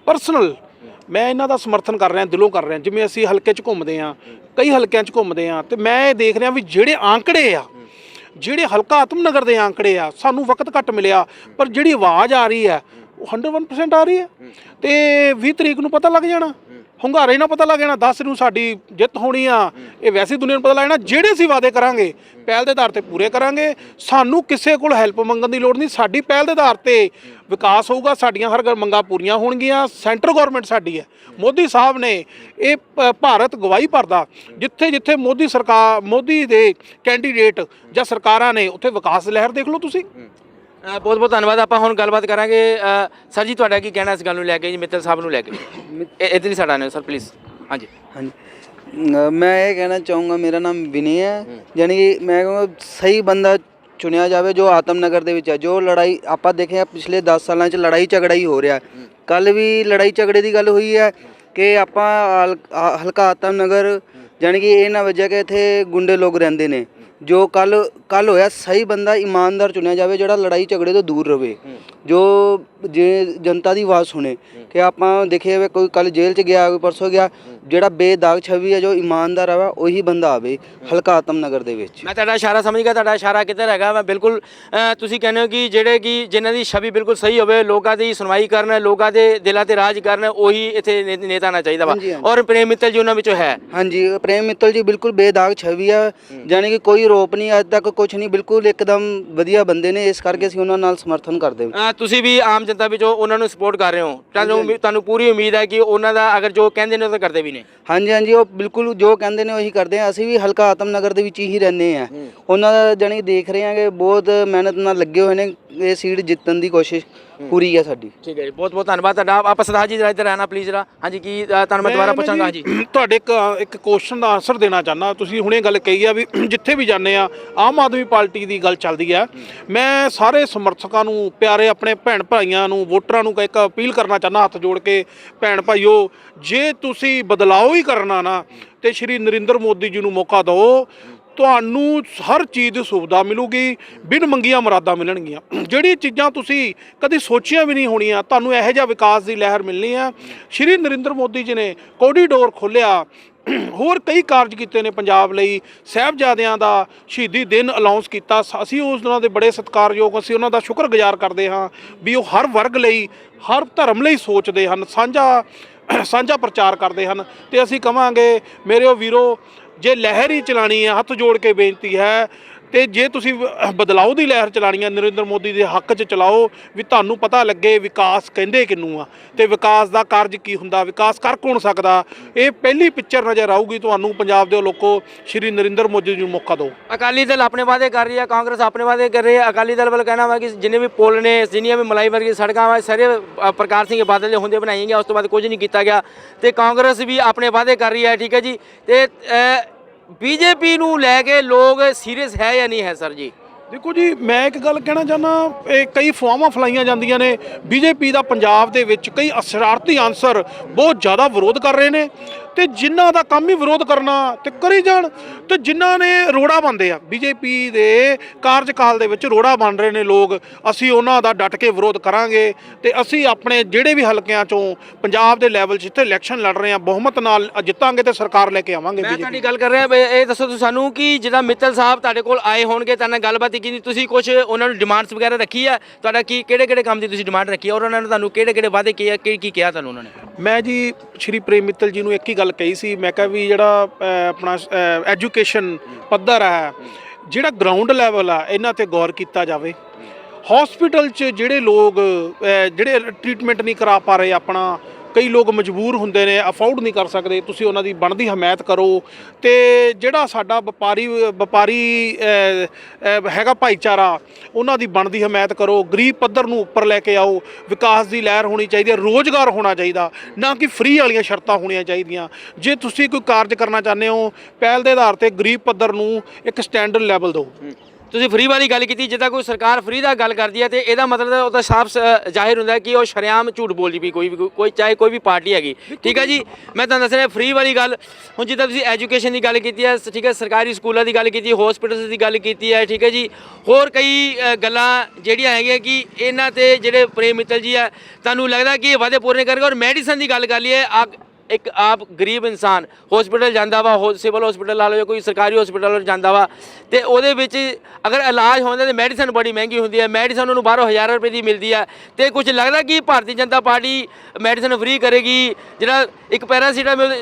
ਪਰਸਨਲ ਮੈਂ ਇਹਨਾਂ ਦਾ ਸਮਰਥਨ ਕਰ ਰਿਹਾ, ਦਿਲੋਂ ਕਰ ਰਿਹਾ। ਜਿਵੇਂ ਅਸੀਂ ਹਲਕੇ 'ਚ ਘੁੰਮਦੇ ਆ ਕਈ ਹਲਕਿਆਂ 'ਚ ਘੁੰਮਦੇ ਆ ਤੇ ਮੈਂ ਇਹ ਦੇਖ ਰਿਹਾ ਵੀ ਜਿਹੜੇ ਆંકੜੇ ਆ, ਜਿਹੜੇ ਹਲਕਾ ਆਤਮਨਗਰ ਦੇ ਆંકੜੇ ਆ, ਸਾਨੂੰ ਵਕਤ ਘੱਟ ਮਿਲਿਆ, ਪਰ ਜਿਹੜੀ ਆਵਾਜ਼ ਆ ਰਹੀ ਹੈ, ਉਹ 101% ਆ ਰਹੀ ਹੈ। ਤੇ 20 ਤਰੀਕ ਨੂੰ ਪਤਾ ਲੱਗ ਜਾਣਾ। ਹੁੰਗਾਰੇ ਨਾਲ ਪਤਾ ਲੱਗ ਜਾਣਾ 10 ਨੂੰ ਸਾਡੀ ਜਿੱਤ ਹੋਣੀ ਆ। ਇਹ ਵੈਸੇ ਦੁਨੀਆ ਨੂੰ ਪਤਾ ਲੱਗ ਜਾਣਾ, ਜਿਹੜੇ ਅਸੀਂ ਵਾਅਦੇ ਕਰਾਂਗੇ, ਪਹਿਲ ਦੇ ਆਧਾਰ ਤੇ ਪੂਰੇ ਕਰਾਂਗੇ। ਸਾਨੂੰ ਕਿਸੇ ਕੋਲ ਹੈਲਪ ਮੰਗਣ ਦੀ ਲੋੜ ਨਹੀਂ, ਸਾਡੀ ਪਹਿਲ ਦੇ ਆਧਾਰ ਤੇ ਵਿਕਾਸ ਹੋਊਗਾ, ਸਾਡੀਆਂ ਹਰ ਮੰਗਾਂ ਪੂਰੀਆਂ ਹੋਣਗੀਆਂ। ਸੈਂਟਰ ਗਵਰਨਮੈਂਟ ਸਾਡੀ ਹੈ, ਮੋਦੀ ਸਾਹਿਬ ਨੇ ਇਹ ਭਾਰਤ ਗਵਾਹੀ ਭਰਦਾ, ਜਿੱਥੇ ਜਿੱਥੇ ਮੋਦੀ ਸਰਕਾਰ ਮੋਦੀ ਦੇ ਕੈਂਡੀਡੇਟ ਜਾਂ ਸਰਕਾਰਾਂ ਨੇ, ਉੱਥੇ ਵਿਕਾਸ ਲਹਿਰ ਦੇਖ ਲਓ ਤੁਸੀਂ। ਬਹੁਤ ਬਹੁਤ ਧੰਨਵਾਦ। ਆਪਾਂ ਹੁਣ ਗੱਲਬਾਤ ਕਰਾਂਗੇ। ਸਰ ਜੀ ਤੁਹਾਡਾ ਕੀ ਕਹਿਣਾ ਇਸ ਗੱਲ ਨੂੰ ਲੈ ਕੇ ਜੀ ਮਿੱਤਲ ਸਾਹਿਬ ਨੂੰ ਲੈ ਕੇ ਇਹ ਇਧਰ ਹੀ ਸਾਡਾ ਨੇ ਸਰ ਪਲੀਜ਼ ਹਾਂਜੀ। ਹਾਂਜੀ। ਮੈਂ ਇਹ ਕਹਿਣਾ ਚਾਹੂੰਗਾ ਮੇਰਾ ਨਾਮ ਵਿਨੇ ਹੈ। ਯਾਨੀ ਕਿ ਮੈਂ ਕਹੂੰਗਾ ਸਹੀ ਬੰਦਾ ਚੁਣਿਆ ਜਾਵੇ ਜੋ ਆਤਮਨਗਰ ਦੇ ਵਿੱਚ ਹੈ। ਜੋ ਲੜਾਈ ਆਪਾਂ ਦੇਖਿਆ ਪਿਛਲੇ 10 ਸਾਲਾਂ 'ਚ ਲੜਾਈ ਝਗੜਾ ਹੀ ਹੋ ਰਿਹਾ। ਕੱਲ ਵੀ ਲੜਾਈ ਝਗੜੇ ਦੀ ਗੱਲ ਹੋਈ ਹੈ ਕਿ ਆਪਾਂ ਹਲਕਾ ਆਤਮਨਗਰ ਯਾਨੀ ਕਿ ਇਹ ਨਾ ਵਜ੍ਹਾ ਕਿ ਇੱਥੇ ਗੁੰਡੇ ਲੋਕ ਰਹਿੰਦੇ ਨੇ। ਜੋ ਕੱਲ ਕੱਲ ਹੋਇਆ ਸਹੀ ਬੰਦਾ ਇਮਾਨਦਾਰ ਚੁਣਿਆ ਜਾਵੇ ਜਿਹੜਾ ਲੜਾਈ ਝਗੜੇ ਤੋਂ ਦੂਰ ਰਵੇ। ਜੋ ਜੇ ਜਨਤਾ ਦੀ ਆਵਾਜ਼ ਸੁਣੇ ਕਿ ਆਪਾਂ ਦੇਖਿਆ ਵੇ ਕੋਈ ਕੱਲ ਜੇਲ੍ਹ 'ਚ ਗਿਆ ਕੋਈ ਪਰਸੋਂ ਗਿਆ ਜਿਹੜਾ ਬੇਦਾਗ ਛਵੀ ਹੈ ਜੋ ਇਮਾਨਦਾਰ ਹੈ ਉਹੀ ਬੰਦਾ ਆਵੇ ਹਲਕਾ ਆਤਮਨਗਰ ਦੇ ਵਿੱਚ। ਮੈਂ ਤੁਹਾਡਾ ਇਸ਼ਾਰਾ ਸਮਝ ਗਿਆ ਤੁਹਾਡਾ ਇਸ਼ਾਰਾ ਕਿੱਧਰ ਹੈਗਾ? ਮੈਂ ਬਿਲਕੁਲ ਤੁਸੀਂ ਕਹਿੰਦੇ ਹੋ ਕਿ ਜਿਹੜੇ ਕਿ ਜਿਨ੍ਹਾਂ ਦੀ ਛਵੀ ਬਿਲਕੁਲ ਸਹੀ ਹੋਵੇ ਲੋਕਾਂ ਦੀ ਸੁਣਵਾਈ ਕਰਨ ਲੋਕਾਂ ਦੇ ਦਿਲਾਂ ਤੇ ਰਾਜ ਕਰਨ ਉਹੀ ਇੱਥੇ ਨੇ- ਨੇਤਾ ਆਉਣਾ ਚਾਹੀਦਾ ਵਾ। ਔਰ ਪ੍ਰੇਮ ਮਿੱਤਲ ਜੀ ਉਹਨਾਂ ਵਿੱਚੋਂ ਹੈ? ਹਾਂਜੀ ਪ੍ਰੇਮ ਮਿੱਤਲ ਜੀ ਬਿਲਕੁਲ ਬੇਦਾਗ ਛਵੀ ਹੈ। ਯਾਨੀ ਕਿ ਕੋਈ ਰੋਪ ਨਹੀਂ ਅੱਜ ਤੱਕ ਕੁਝ ਨਹੀਂ ਬਿਲਕੁਲ ਇੱਕਦਮ ਵਧੀਆ ਬੰਦੇ ਨੇ ਇਸ ਕਰਕੇ ਅਸੀਂ ਉਹਨਾਂ ਨਾਲ ਸਮਰਥਨ ਕਰਦੇ ਹਾਂ। ਤੁਸੀਂ ਵੀ ਆਮ ਜਨਤਾ ਵਿੱਚੋਂ ਉਹਨਾਂ ਨੂੰ ਸਪੋਰਟ ਕਰ ਰਹੇ ਹੋ। ਤੁਹਾਨੂੰ ਉਮੀ- ਤੁਹਾਨੂੰ ਪੂਰੀ ਉਮੀਦ ਹੈ ਕਿ ਉਹਨਾਂ ਦਾ ਅਗਰ ਜੋ ਕਹਿੰਦੇ ਨੇ ਉਹ ਤਾਂ ਕਰਦੇ ਵੀ ਨੇ। ਹਾਂਜੀ ਹਾਂਜੀ ਉਹ ਬਿਲਕੁਲ ਜੋ ਕਹਿੰਦੇ ਨੇ ਉਹੀ ਕਰਦੇ ਆ। ਅਸੀਂ ਵੀ ਹਲਕਾ ਆਤਮਨਗਰ ਦੇ ਵਿੱਚ ਹੀ ਰਹਿੰਦੇ ਆ। ਉਹਨਾਂ ਦਾ ਜਾਣੀ ਦੇਖ ਰਹੇ ਹਾਂ ਕਿ ਬਹੁਤ ਮਿਹਨਤ ਨਾਲ ਲੱਗੇ ਹੋਏ ਨੇ ਇਹ ਸੀਟ ਜਿੱਤਣ ਦੀ ਕੋਸ਼ਿਸ਼। ਪੂਰੀ ਹੈ ਸਾਡੀ। ਠੀਕ ਹੈ ਜੀ ਬਹੁਤ ਬਹੁਤ ਧੰਨਵਾਦ ਤੁਹਾਡਾ। ਆਪਾਂ ਸਰਦਾਰ ਜੀ ਜਰਾ ਇੱਧਰ ਆਣਾ ਪਲੀਜ਼ ਜਰਾ। ਹਾਂਜੀ ਕੀ ਅ, ਤੁਹਾਨੂੰ ਮੈਂ ਦੁਬਾਰਾ ਪੁੱਛਾਂਗਾ? ਹਾਂਜੀ। ਤੁਹਾਡੇ ਇੱਕ ਇੱਕ ਕੁਐਸਚਨ ਦਾ ਆਨਸਰ ਦੇਣਾ ਚਾਹੁੰਦਾ। ਤੁਸੀਂ ਹੁਣੇ ਗੱਲ ਕਹੀ ਆ ਵੀ <clears throat> ਜਿੱਥੇ ਵੀ ਜਾਂਦੇ ਆ ਆਮ ਆਦਮੀ ਪਾਰਟੀ ਦੀ ਗੱਲ ਚੱਲਦੀ ਆ। ਮੈਂ ਸਾਰੇ ਸਮਰਥਕਾਂ ਨੂੰ ਪਿਆਰੇ ਆਪਣੇ ਭੈਣ ਭਾਈਆਂ ਨੂੰ ਵੋਟਰਾਂ ਨੂੰ ਇੱਕ ਅਪੀਲ ਕਰਨਾ ਚਾਹੁੰਦਾ ਹੱਥ ਜੋੜ ਕੇ ਭੈਣ ਭਾਈਓ ਜੇ ਤੁਸੀਂ ਬਦਲਾਅ ਹੀ ਕਰਨਾ ਨਾ ਤੇ ਸ਼੍ਰੀ ਨਰਿੰਦਰ ਮੋਦੀ ਜੀ ਨੂੰ ਮੌਕਾ ਦਿਓ ਤੁਹਾਨੂੰ ਹਰ ਚੀਜ਼ ਦੀ ਸੁਵਿਧਾ ਮਿਲੂਗੀ, ਬਿਨ ਮੰਗੀਆਂ ਮੁਰਾਦਾਂ ਮਿਲਣਗੀਆਂ। ਜਿਹੜੀ ਚੀਜ਼ਾਂ ਤੁਸੀਂ ਕਦੀ ਸੋਚੀਆਂ ਵੀ ਨਹੀਂ ਹੋਣੀਆਂ, ਤੁਹਾਨੂੰ ਇਹੋ ਜਿਹਾ ਵਿਕਾਸ ਦੀ ਲਹਿਰ ਮਿਲਣੀ ਆ। ਸ਼੍ਰੀ ਨਰਿੰਦਰ ਮੋਦੀ ਜੀ ਨੇ ਕੋਰੀਡੋਰ ਖੋਲ੍ਹਿਆ। ਹੋਰ ਕਈ ਕਾਰਜ ਕੀਤੇ ਨੇ ਪੰਜਾਬ ਲਈ। ਸਾਹਿਬਜ਼ਾਦਿਆਂ ਦਾ ਸ਼ਹੀਦੀ ਦਿਨ ਅਨਾਉਂਸ ਕੀਤਾ। ਸ- ਅਸੀਂ ਉਸ ਦਿਨਾਂ ਦੇ ਬੜੇ ਸਤਿਕਾਰਯੋਗ, ਅਸੀਂ ਉਹਨਾਂ ਦਾ ਸ਼ੁਕਰਗੁਜ਼ਾਰ ਕਰਦੇ ਹਾਂ ਵੀ ਉਹ ਹਰ ਵਰਗ ਲਈ, ਹਰ ਧਰਮ ਲਈ ਸੋਚਦੇ ਹਨ, ਸਾਂਝਾ ਸਾਂਝਾ ਪ੍ਰਚਾਰ ਕਰਦੇ ਹਨ। ਤੇ ਅਸੀਂ ਕਵਾਂਗੇ ਉਹ ਵੀਰੋ ਜੇ ਲਹਿਰ ਹੀ ਚਲਾਣੀ ਹੈ ਹੱਥ ਜੋੜ ਕੇ ਬੇਨਤੀ ਹੈ ਤੇ ਜੇ ਤੁਸੀਂ ਵ- ਬਦਲਾਓ ਦੀ ਲਹਿਰ ਚਲਾਣੀ ਹੈ ਨਰਿੰਦਰ ਮੋਦੀ ਦੇ ਹੱਕ 'ਚ ਚਲਾਓ ਵੀ ਤੁਹਾਨੂੰ ਪਤਾ ਲੱਗੇ ਵਿਕਾਸ ਕਹਿੰਦੇ ਕਿਨੂੰ ਆ ਤੇ ਵਿਕਾਸ ਦਾ ਕਾਰਜ ਕੀ ਹੁੰਦਾ ਵਿਕਾਸ ਕਰ ਕੌਣ ਸਕਦਾ? ਇਹ ਪਹਿਲੀ ਪਿਕਚਰ ਨਜ਼ਰ ਆਊਗੀ ਤੁਹਾਨੂੰ ਪੰਜਾਬ ਦੇ ਲੋਕੋ ਸ਼੍ਰੀ ਨਰਿੰਦਰ ਮੋਦੀ ਜੀ ਨੂੰ ਮੌਕਾ ਦਿਓ। ਅਕਾਲੀ ਦਲ ਆਪਣੇ ਵਾਅਦੇ ਕਰ ਰਹੀ ਹੈ ਕਾਂਗਰਸ ਆਪਣੇ ਵਾਅਦੇ ਕਰ ਰਹੀ ਹੈ ਅਕਾਲੀ ਦਲ ਵੱਲ ਕਹਿਣਾ ਵਾ ਕਿ ਜਿੰਨੇ ਵੀ ਪੁਲ ਨੇ ਜਿੰਨੀਆਂ ਵੀ ਮਲਾਈ ਵਰਗੀ ਸੜਕਾਂ ਵਾ ਸਾਰੇ ਅ, ਪ੍ਰਕਾਰ ਸਿੰਘ ਬਾਦਲ ਦੇ ਹੁੰਦੇ ਬਣਾਈਆਂ ਗਈਆਂ ਉਸ ਤੋਂ ਬਾਅਦ ਕੁਝ ਨਹੀਂ ਕੀਤਾ ਗਿਆ। ਤੇ ਕਾਂਗਰਸ ਵੀ ਆਪਣੇ ਵਾਅਦੇ ਕਰ ਰਹੀ ਹੈ ਠੀਕ ਹੈ ਜੀ? ਤੇ ਬੀਜੇਪੀ ਨੂੰ ਲੈ ਕੇ ਲੋਕ ਸੀਰੀਅਸ ਹੈ ਜਾਂ ਨਹੀਂ ਹੈ, ਸਰ ਜੀ? ਦੇਖੋ ਜੀ, ਮੈਂ ਇੱਕ ਗੱਲ ਕਹਿਣਾ ਚਾਹੁੰਦਾ, ਇਹ ਕਈ ਫੁਆਵਾਂ ਫਲਾਈਆਂ ਜਾਂਦੀਆਂ ਨੇ। ਬੀਜੇਪੀ ਦਾ ਪੰਜਾਬ ਦੇ ਵਿੱਚ ਕਈ ਅਸ਼ਰਾਰਤੀ ਆਨਸਰ ਬਹੁਤ ਜ਼ਿਆਦਾ ਵਿਰੋਧ ਕਰ ਰਹੇ ਨੇ। ਤੇ ਜਿਨ੍ਹਾਂ ਦਾ ਕੰਮ ਹੀ ਵਿਰੋਧ ਕਰਨਾ ਤੇ ਕਰੀ ਜਾਣ। ਤੇ ਜਿਨ੍ਹਾਂ ਨੇ ਰੋੜਾ ਬੰਦੇ ਆ ਬੀਜੇਪੀ ਦੇ ਕਾਰਜਕਾਲ ਦੇ ਵਿੱਚ ਰੋੜਾ ਬਣ ਰਹੇ ਨੇ ਲੋਕ ਅਸੀਂ ਉਹਨਾਂ ਦਾ ਡਟ ਕੇ ਵਿਰੋਧ ਕਰਾਂਗੇ ਤੇ ਅਸੀਂ ਆਪਣੇ ਜਿਹੜੇ ਵੀ ਹਲਕਿਆਂ ਚੋਂ ਪੰਜਾਬ ਦੇ ਲੈਵਲ 'ਚ ਜਿੱਥੇ ਇਲੈਕਸ਼ਨ ਲੜ ਰਹੇ ਆ ਬਹੁਮਤ ਨਾਲ ਜਿੱਤਾਂਗੇ ਤੇ ਸਰਕਾਰ ਲੈ ਕੇ ਆਵਾਂਗੇ ਮੈਂ ਤੁਹਾਡੀ ਗੱਲ ਕਰ ਰਿਹਾ ਇਹ ਦੱਸੋ ਤੁਸੀਂ ਸਾਨੂੰ ਕਿ ਜਿਹੜਾ ਮਿੱਤਲ ਸਾਹਿਬ ਤੁਹਾਡੇ ਕੋਲ ਆਏ ਹੋਣਗੇ ਤੁਹਾਡੇ ਨਾਲ ਗੱਲਬਾਤ ਕੀਤੀ ਤੁਸੀਂ ਕੁਝ ਉਹਨਾਂ ਨੂੰ ਡਿਮਾਂਡਸ ਵਗੈਰਾ ਰੱਖੀ ਹੈ ਤੁਹਾਡਾ ਕੀ ਕਿਹੜੇ ਕਿਹੜੇ ਕੰਮ ਦੀ ਤੁਸੀਂ ਡਿਮਾਂਡ ਰੱਖੀ ਔਰ ਉਹਨਾਂ ਨੇ ਤੁਹਾਨੂੰ ਕਿਹੜੇ ਕਿਹੜੇ ਵਾਅਦੇ ਕੀਏ ਕੀ ਕੀ ਕਿਹਾ ਤੁਹਾਨੂੰ ਉਹਨਾਂ ਨੇ? ਮੈਂ ਜੀ ਸ਼੍ਰੀ ਪ੍ਰੇਮ ਮਿੱਤਲ ਜੀ ਨੂੰ ਇੱਕ ਹੀ ਗੱਲ ਗੱਲ ਕਹੀ ਸੀ, ਮੈਂ ਕਿਹਾ ਵੀ ਜਿਹੜਾ ਆਪਣਾ ਐਜੂਕੇਸ਼ਨ ਪੱਧਰ ਹੈ ਜਿਹੜਾ ਗਰਾਊਂਡ ਲੈਵਲ ਆ, ਇਹਨਾਂ ਤੇ ਗੌਰ ਕੀਤਾ ਜਾਵੇ। ਹਸਪੀਟਲ 'ਚ ਜਿਹੜੇ ਲੋਕ ਜਿਹੜੇ ਟ੍ਰੀਟਮੈਂਟ ਨਹੀਂ ਕਰਾ ਪਾ ਰਹੇ ਆਪਣਾ ਕਈ ਲੋਕ ਮਜਬੂਰ ਹੁੰਦੇ ਨੇ, ਅਫੋਰਡ ਨਹੀਂ ਕਰ ਸਕਦੇ, ਤੁਸੀਂ ਉਹਨਾਂ ਦੀ ਬਣਦੀ ਹਮਾਇਤ ਕਰੋ। ਤੇ ਜਿਹੜਾ ਸਾਡਾ ਵਪਾਰੀ ਵਪਾਰੀ ਹੈਗਾ ਭਾਈਚਾਰਾ, ਉਹਨਾਂ ਦੀ ਬਣਦੀ ਹਮਾਇਤ ਕਰੋ, ਗਰੀਬ ਪੱਧਰ ਨੂੰ ਉੱਪਰ ਲੈ ਕੇ ਆਓ। ਵਿਕਾਸ ਦੀ ਲਹਿਰ ਹੋਣੀ ਚਾਹੀਦੀ ਹੈ, ਰੋਜ਼ਗਾਰ ਹੋਣਾ ਚਾਹੀਦਾ, ਨਾ ਕਿ ਫ੍ਰੀ ਵਾਲੀਆਂ ਸ਼ਰਤਾਂ ਹੋਣੀਆਂ ਚਾਹੀਦੀਆਂ। ਜੇ ਤੁਸੀਂ ਕੋਈ ਕਾਰਜ ਕਰਨਾ ਚਾਹੁੰਦੇ ਹੋ, ਪਹਿਲ ਦੇ ਆਧਾਰ ਤੇ ਗਰੀਬ ਪੱਧਰ ਨੂੰ ਇੱਕ ਸਟੈਂਡਰਡ ਲੈਵਲ ਦਿਓ। ਤੁਸੀਂ ਫਰੀ ਵਾਲੀ ਗੱਲ ਕੀਤੀ, ਜਿੱਦਾਂ ਕੋਈ ਸਰਕਾਰ ਫਰੀ ਦਾ ਗੱਲ ਕਰਦੀ ਹੈ ਤੇ ਇਹਦਾ ਮਤਲਬ ਉਹ ਤਾਂ ਸਾਫ਼ ਜ਼ਾਹਿਰ ਹੁੰਦਾ ਕਿ ਉਹ ਸ਼ਰੇਆਮ ਝੂਠ ਬੋਲਦੀ ਵੀ ਕੋਈ ਵੀ ਕੋਈ ਚਾਹੇ ਕੋਈ ਵੀ ਪਾਰਟੀ ਹੈਗੀ। ਠੀਕ ਹੈ ਜੀ? ਮੈਂ ਤੁਹਾਨੂੰ ਦੱਸ ਰਿਹਾ ਫਰੀ ਵਾਲੀ ਗੱਲ, ਹੁਣ ਜਿੱਦਾਂ ਤੁਸੀਂ ਐਜੂਕੇਸ਼ਨ ਦੀ ਗੱਲ ਕੀਤੀ ਹੈ ਠੀਕ ਹੈ, ਸਰਕਾਰੀ ਸਕੂਲਾਂ ਦੀ ਗੱਲ ਕੀਤੀ ਹਸਪੀਟਲਸ ਦੀ ਗੱਲ ਕੀਤੀ ਹੈ, ਠੀਕ ਹੈ ਜੀ? ਹੋਰ ਕਈ ਗੱਲਾਂ ਜਿਹੜੀਆਂ ਹੈਗੀਆਂ ਕਿ ਇਹਨਾਂ ਤੇ ਜਿਹੜੇ ਪ੍ਰੇਮ ਮਿੱਤਲ ਜੀ ਹੈ, ਤੁਹਾਨੂੰ ਲੱਗਦਾ ਕਿ ਇਹ ਵਾਅਦੇ ਪੂਰੇ ਕਰਨਗੇ ਔਰ ਮੈਡੀਸਨ ਦੀ ਗੱਲ ਕਰ ਲਈਏ ਆ ਇੱਕ ਆਪ ਗਰੀਬ ਇਨਸਾਨ ਹਸਪੀਟਲ ਜਾਂਦਾ ਵਾ, ਹੋ ਸਿਵਲ ਹਸਪੀਟਲ ਲਾ ਲਓ ਜਾਂ ਕੋਈ ਸਰਕਾਰੀ ਹਸਪੀਟਲ ਜਾਂਦਾ ਵਾ, ਤੇ ਉਹਦੇ ਵਿੱਚ ਅਗਰ ਇਲਾਜ ਹੁੰਦਾ ਤੇ ਮੈਡੀਸਨ ਬੜੀ ਮਹਿੰਗੀ ਹੁੰਦੀ ਹੈ ਮੈਡੀਸਨ ਉਹਨੂੰ ਬਾਹਰੋਂ ਹਜ਼ਾਰ ਰੁਪਏ ਦੀ ਮਿਲਦੀ ਹੈ ਤੇ ਕੁਝ ਲੱਗਦਾ ਕਿ Bharatiya Janata party medicine free ਕਰੇਗੀ, ਜਿਹੜਾ ਇੱਕ ਪੈਰਾਸੀਟਾਮੋਲ